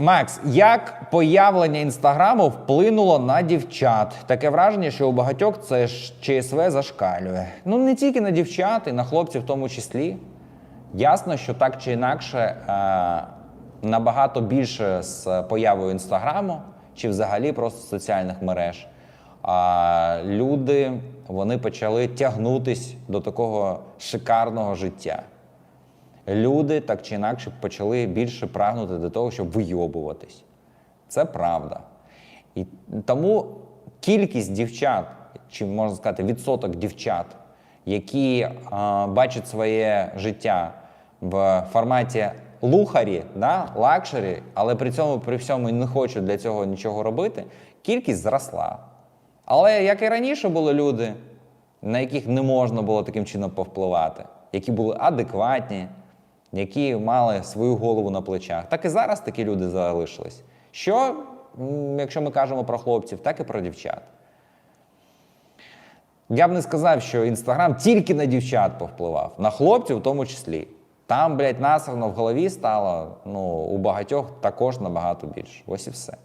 Макс, як появлення інстаграму вплинуло на дівчат? Таке враження, що у багатьох це ж ЧСВ зашкалює. Ну не тільки на дівчат, і на хлопців в тому числі. Ясно, що так чи інакше е, набагато більше з появою інстаграму чи взагалі просто соціальних мереж. А люди вони почали тягнутись до такого шикарного життя люди так чи інакше почали більше прагнути до того, щоб вийобуватись. Це правда. І тому кількість дівчат, чи можна сказати, відсоток дівчат, які а, бачать своє життя в форматі лухарі, да, лакшері, але при цьому при всьому не хочуть для цього нічого робити, кількість зросла. Але як і раніше були люди, на яких не можна було таким чином повпливати, які були адекватні, які мали свою голову на плечах. Так і зараз такі люди залишились. Що, якщо ми кажемо про хлопців, так і про дівчат. Я б не сказав, що інстаграм тільки на дівчат повпливав, на хлопців в тому числі. Там, блядь, насрано в голові стало ну, у багатьох також набагато більше. Ось і все.